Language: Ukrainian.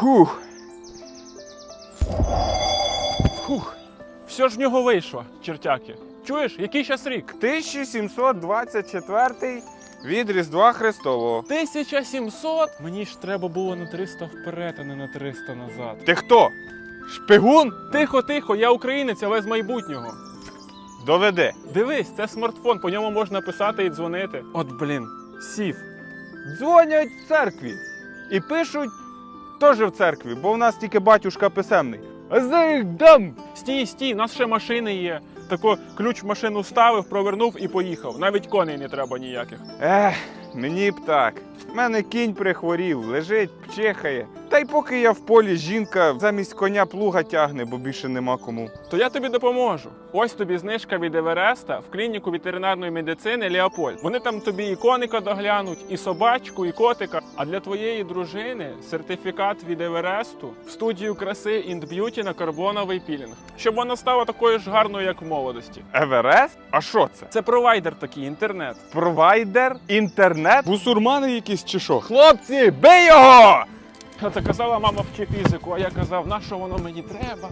Хух. Фух. Все ж в нього вийшло, чертяки. Чуєш, який зараз рік? 1724 від Різдва Христового. 1700? Мені ж треба було на 300 вперед, а не на 300 назад. Ти хто? Шпигун? Тихо, тихо, я українець, але з майбутнього. Доведи. Дивись, це смартфон, по ньому можна писати і дзвонити. От блін, сів. Дзвонять в церкві. І пишуть теж в церкві, бо в нас тільки батюшка писемний. А за дам! Стій, стій, у нас ще машини є. Тако ключ в машину вставив, провернув і поїхав. Навіть коней не треба ніяких. Ех, мені б так. У мене кінь прихворів, лежить, пчихає. Та й поки я в полі, жінка замість коня плуга тягне, бо більше нема кому. То я тобі допоможу. Ось тобі знижка від Евереста в клініку ветеринарної медицини Леопольд. Вони там тобі і коника доглянуть, і собачку, і котика. А для твоєї дружини сертифікат від Евересту в студію краси Int Beauty на карбоновий пілінг, щоб вона стала такою ж гарною, як в молодості. Еверест? А що це? Це провайдер такий, інтернет. Провайдер? Інтернет? Бусурмани якісь чи що? Хлопці, бий його! Та казала мама вчи фізику, а я казав, на що воно мені треба?